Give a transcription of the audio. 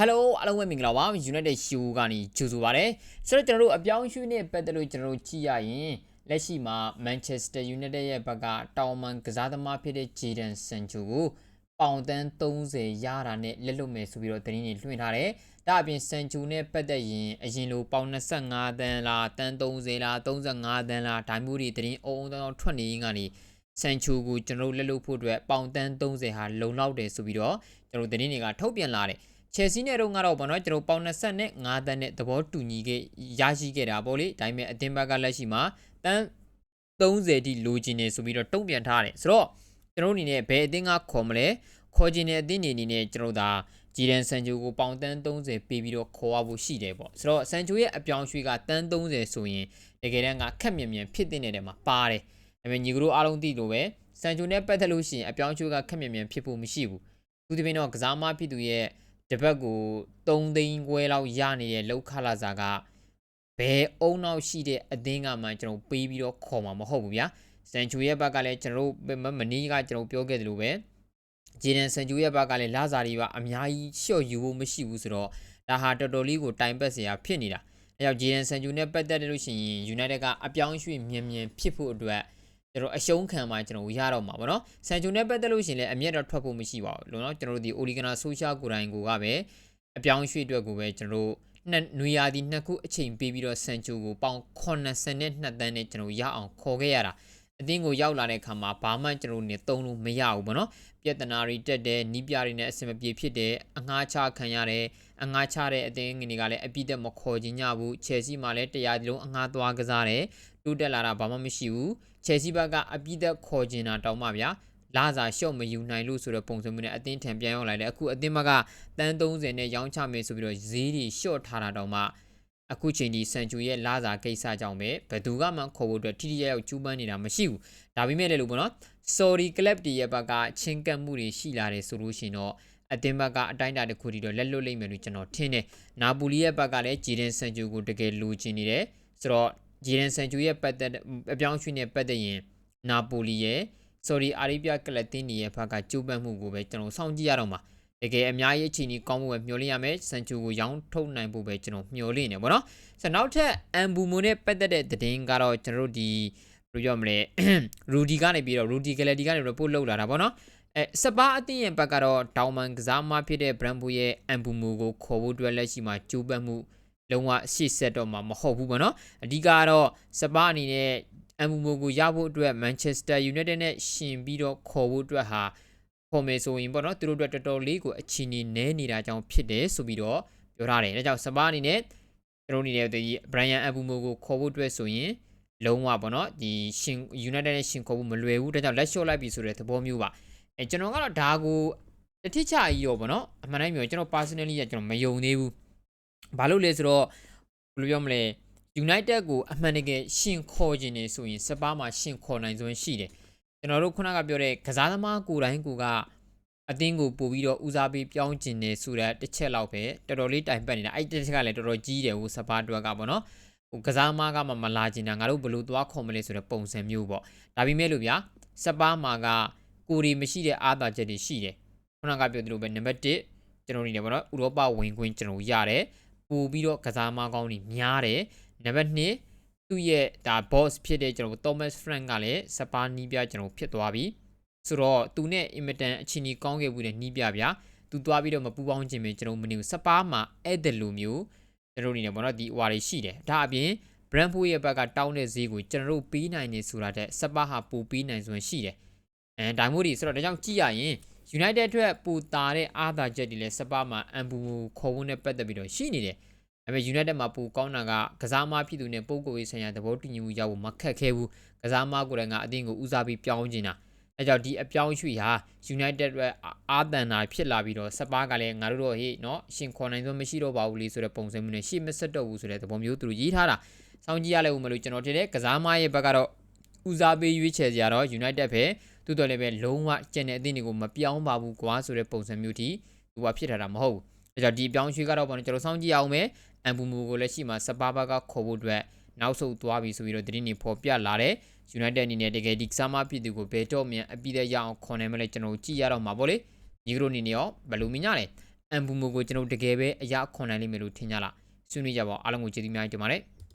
Hello အားလုံးပဲမင်္ဂလာပါ United Show ကနေကြိုဆိုပါရစေဆိုတော့ကျွန်တော်တို့အပြောင်းအရွှေ့နဲ့ပတ်သက်လို့ကျွန်တော်တို့ကြည့်ရရင်လက်ရှိမှာ Manchester United ရဲ့ဘက်ကတောင်မန်ကစားသမားဖြစ်တဲ့ Jadon Sancho ကိုပေါင်တန်း30ရတာနဲ့လက်လွတ်မယ်ဆိုပြီးတော့သတင်းတွေလွှင့်ထားတယ်။ဒါအပြင် Sancho နဲ့ပတ်သက်ရင်အရင်လိုပေါင်25တန်းလားတန်း30လား35တန်းလားဒါမျိုးတွေသတင်းအုံအုံတောင်းထွက်နေရင်ကနေ Sancho ကိုကျွန်တော်တို့လက်လွတ်ဖို့အတွက်ပေါင်တန်း30ဟာလုံလောက်တယ်ဆိုပြီးတော့ကျွန်တော်တို့သတင်းတွေကထုတ်ပြန်လာတယ်။ ချယ်ဆီနဲ့တော့ငါတော့ဗောနော်ကျွန်တော်ပေါင်20နဲ့5တန်းနဲ့သဘောတူညီခဲ့ရရှိခဲ့တာပေါ့လေဒါပေမဲ့အတင်းဘက်ကလက်ရှိမှာတန်း30တိလိုချင်နေဆိုပြီးတော့တုံ့ပြန်ထားတယ်ဆိုတော့ကျွန်တော်အနေနဲ့ဘယ်အတင်းကခေါ်မလဲခေါ်ချင်တဲ့အတင်းနေအနေနဲ့ကျွန်တော်ဒါဂျီဒန်ဆန်ချိုကိုပေါင်တန်း30ပေးပြီးတော့ခေါ်ရဖို့ရှိတယ်ပေါ့ဆိုတော့ဆန်ချိုရဲ့အပြောင်းရွှေ့ကတန်း30ဆိုရင်တကယ်တမ်းကခက်မြန်မြန်ဖြစ်တဲ့နေတယ်မှာပါတယ်ဒါပေမဲ့ညီကတို့အားလုံးသိလို့ပဲဆန်ချိုနဲ့ပတ်သက်လို့ရှိရင်အပြောင်းရွှေ့ကခက်မြန်မြန်ဖြစ်ဖို့မရှိဘူးသူဒီပင်တော့ကစားမဖြစ်သူရဲ့ တပတ်ကို3သိန်းခွဲလောက်ရနေတဲ့လောက်ခလာစာကဘယ်အုံနောက်ရှိတဲ့အသင်းကမှကျွန်တော်ပေးပြီးတော့ခေါ်မှာမဟုတ်ဘူးဗျာစန်ချူရဲ့ဘက်ကလည်းကျွန်တော်တို့မနီးကကျွန်တော်ပြောခဲ့တယ်လို့ပဲဂျေဒန်စန်ချူရဲ့ဘက်ကလည်းလာစာတွေကအများကြီးရှော့ယူဖို့မရှိဘူးဆိုတော့ဒါဟာတော်တော်လေးကိုတိုင်ပတ်စရာဖြစ်နေတာအဲကြောင့်ဂျေဒန်စန်ချူနဲ့ပတ်သက်တယ်လို့ရှိရင် United ကအပြောင်းရွှေ့မြန်မြန်ဖြစ်ဖို့အတွက် ကျွန်တော်အရှုံးခံမှာကျွန်တော်ရတော့မှာပေါ့နော်ဆန်ချူနဲ့ပတ်သက်လို့ရှိရင်လည်းအမျက်တော့ထွက်ဖို့မရှိပါဘူးလို့နော်ကျွန်တော်တို့ဒီ Oligana Social ကိုယ်တိုင်ကိုကပဲအပြောင်းရွှေ့အတွက်ကိုပဲကျွန်တော်တို့နှစ်နွေရာသီနှစ်ခုအချိန်ပေးပြီးတော့ဆန်ချူကိုပေါင်82တန်းနဲ့ကျွန်တော်ရအောင်ခေါ်ခဲ့ရတာအတင်းကိုရောက်လာတဲ့အခါမှာဘာမှကျွန်တော်တို့နေသုံးလို့မရဘူးပေါ့နော်ပြဿနာတွေတက်တယ်နီးပြတွေနဲ့အဆင်မပြေဖြစ်တယ်အငှားချခံရတယ်အငှားချတဲ့အတင်းငွေတွေကလည်းအပြည့်တက်မခေါ်ခြင်းညဘူးချယ်ဆီမှာလည်းတရားဒီလုံးအငှားသွားကစားတယ် တိုးတက်လာတာဘာမှမရှိဘူးချယ်ဆီဘက်ကအပြည့်တက်ခေါ်ခြင်းတာတောင်းမှဗျာလာစာရှော့မယူနိုင်လို့ဆိုတော့ပုံစံမျိုးနဲ့အတင်းထံပြန်ရောက်လာတယ်အခုအတင်းဘက်ကတန်း30နဲ့ရောင်းချမယ်ဆိုပြီးတော့ဈေးတွေရှော့ထားတာတောင်မှအခုချိန်ဒီစန်ချူရဲ့လာစာကိစ္စကြောင့်ပဲဘယ်သူကမှခေါ်ဖို့အတွက်ထိထိရောက်ရောက်ကျူးပန်းနေတာမရှိဘူးဒါပေမဲ့လည်းလို့ပေါ့နော် sorry club တရဲ့ဘက်ကချင်းကပ်မှုတွေရှိလာတယ်ဆိုလို့ရှိရင်တော့အတင်းဘက်ကအတိုင်းအတာတစ်ခုတည်းတော့လက်လွတ်လိမ့်မယ်လို့ကျွန်တော်ထင်တယ်။နာပူလီရဲ့ဘက်ကလည်းဂျီဒန်ဆန်ချူကိုတကယ်လိုချင်နေတယ်။ဆိုတော့ ဂျီဒန်ဆန်ချူရဲ့ပတ်သက်အပြောင်းရွှေ့နဲ့ပတ်သက်ရင်နာပူလီရဲ့ sorry အာရီးဗျကလပ်တင်းနီရဲ့ဘက်ကကျိုးပန်းမှုကိုပဲကျွန်တော်စောင့်ကြည့်ရတော့မှာတကယ်အများကြီးအချိန်ကြီးကောင်းမှုပဲမျှော်လင့်ရမယ်ဆန်ချူကိုရောင်းထုတ်နိုင်ဖို့ပဲကျွန်တော်မျှော်လင့်နေပါတော့ဆိုတော့နောက်ထပ်အမ်ဘူမိုနဲ့ပတ်သက်တဲ့သတင်းကတော့ကျွန်တော်တို့ဒီဘယ်လိုပြောမလဲရူဒီကနေပြီးတော့ရူဒီကလေးဒီကနေ report လုပ်လာတာပေါ့နော်အဲစပါအတင်းရဲ့ဘက်ကတော့ဒေါင်မန်ကစားမဖြစ်တဲ့ brand ဘူရဲ့အမ်ဘူမိုကိုခေါ်ဖို့အတွက်လက်ရှိမှာကျိုးပန်းမှု လုံးဝရှေ့ဆက်တော့မှာမဟုတ်ဘူးပေါ့နော်အဓိကတော့စပါအနေနဲ့အမ်ဘူမိုကိုရဖို့အတွက် Manchester United နဲ့ရှင်ပြီးတော့ခေါ်ဖို့အတွက်ဟာခေါ်မယ်ဆိုရင်ပေါ့နော်သူတို့အတွက်တော်တော်လေးကိုအချီနေနဲနေတာကြောင့်ဖြစ်တယ်ဆိုပြီးတော့ပြောထားတယ်ဒါကြောင့်စပါအနေနဲ့ကျွန်တော်အနေနဲ့ဒီ Brian Abumo ကိုခေါ်ဖို့အတွက်ဆိုရင်လုံးဝပေါ့နော်ဒီရှင် United နဲ့ရှင်ခေါ်ဖို့မလွယ်ဘူးဒါကြောင့်လက်လျှော့လိုက်ပြီဆိုတဲ့သဘောမျိုးပါအဲကျွန်တော်ကတော့ဒါကိုတစ်ထစ်ချကြီးရောပေါ့နော်အမှန်တိုင်းပြောကျွန်တော် personally ကကျွန်တော်မယုံသေးဘူး ဘာလို့လဲဆိုတော့ဘယ်လိုပြောမလဲ United ကိုအမှန်တကယ်ရှင်ခေါ်ခြင်းနေဆိုရင်စပါးမှာရှင်ခေါ်နိုင်စွမ်းရှိတယ်ကျွန်တော်တို့ခုနကပြောတဲ့ကစားသမားကိုယ်တိုင်းကိုကအသင်းကိုပို့ပြီးတော့ဦးစားပေးပြောင်းကျင်နေဆိုတဲ့တစ်ချက်လောက်ပဲတော်တော်လေးတိုင်ပတ်နေတာအဲ့တစ်ချက်ကလည်းတော်တော်ကြီးတယ်ဟိုစပါးအတွက်ကပေါ့နော်ဟိုကစားသမားကမှမလာကျင်တာငါတို့ဘယ်လိုသွားခေါ်မလဲဆိုတဲ့ပုံစံမျိုးပေါ့ဒါပေမဲ့လို့ဗျာစပါးမှာကကိုရီမရှိတဲ့အားသာချက်တွေရှိတယ်ခုနကပြောသလိုပဲနံပါတ်1ကျွန်တော်နေတယ်ပေါ့နော်ဥရောပဝင်ခွင့်ကျွန်တော်ရတယ် ပို့ပြီးတော့ကစားသမားကောင်းတွေများတယ်နံပါတ်2သူ့ရဲ့ဒါ boss ဖြစ်တဲ့ကျွန်တော် Thomas Frank ကလည်းစပါးနီးပြကျွန်တော်ဖြစ်သွားပြီဆိုတော့သူနဲ့အင်မတန်အချင်းကြီးကောင်းခဲ့ဘူးတဲ့နီးပြဗျာသူသွားပြီးတော့မပူပေါင်းခြင်းပဲကျွန်တော်မနေဘူးစပါးမှာအဲ့ဒလိုမျိုးကျွန်တော်နေတယ်ပေါ့နော်ဒီဟွာတွေရှိတယ်ဒါအပြင် Brentford ရဲ့ဘက်ကတောင်းတဲ့ဈေးကိုကျွန်တော်တို့ပေးနိုင်နေဆိုတာတဲ့စပါးဟာပိုပေးနိုင်စွမ်းရှိတယ်အဲဒါမျိုးတွေဆိုတော့ဒါကြောင့်ကြည့်ရရင် United အတွက်ပူတာတဲ့အားသာချက်တွေလည်းစပါမှာအန်ဘူခေါ်ဖို့နဲ့ပတ်သက်ပြီးတော့ရှိနေတယ်။ဒါပေမဲ့ United မှာပူကောင်းတာကကစားမဖြစ်သူနဲ့ပုံကိုယ်ရေးဆိုင်ရာသဘောတူညီမှုရဖို့မခက်ခဲဘူး။ကစားမကိုယ်တိုင်ကအသင်းကိုဦးစားပေးပြောင်းချင်တာ။အဲကြောင့်ဒီအပြောင်းရွှေ့ဟာ United အတွက်အာသန်နာဖြစ်လာပြီးတော့စပါကလည်းငါတို့တော့ဟေ့နော်ရှင်ခေါ်နိုင်စွမ်းမရှိတော့ပါဘူးလေဆိုတဲ့ပုံစံမျိုးနဲ့ရှေ့မဆက်တော့ဘူးဆိုတဲ့သဘောမျိုးသူတို့ရေးထားတာ။စောင့်ကြည့်ရလဲဦးမလို့ကျွန်တော်ထင်တယ်ကစားမရဲ့ဘက်ကတော့ဦးစားပေးရွေးချယ်ကြတော့ United ပဲ။ သူတော်လည်းပဲလုံးဝကျန်တဲ့အသင်းတွေကိုမပြောင်းပါဘူးကွာဆိုတဲ့ပုံစံမျိုးထိသူကဖြစ်ထားတာမဟုတ်ဘူးအဲကြောင့်ဒီအပြောင်းရွှေ့ကတော့ဘာလို့ကျွန်တော်စောင့်ကြည့်အောင်မယ်အမ်ဘူမူကိုလည်းရှိမှာစပါဘကခေါ်ဖို့အတွက်နောက်ဆုတ်သွားပြီဆိုပြီးတော့သတင်းတွေဖော်ပြလာတယ် United အနေနဲ့တကယ်ဒီကစားမပြည်သူကိုဘယ်တော့မှအပြီးတဲ့ရအောင်ခေါ်နိုင်မလဲကျွန်တော်ကြည့်ရတော့မှာပေါ့လေညီကတို့အနေနဲ့ရောဘယ်လိုမြင်ကြလဲအမ်ဘူမိုကိုကျွန်တော်တကယ်ပဲအရာခွန်နိုင်လိမ့်မယ်လို့ထင်ကြလားဆွေးနွေးကြပါဦးအားလုံးကိုကျေးဇူးများတင်ပါတယ်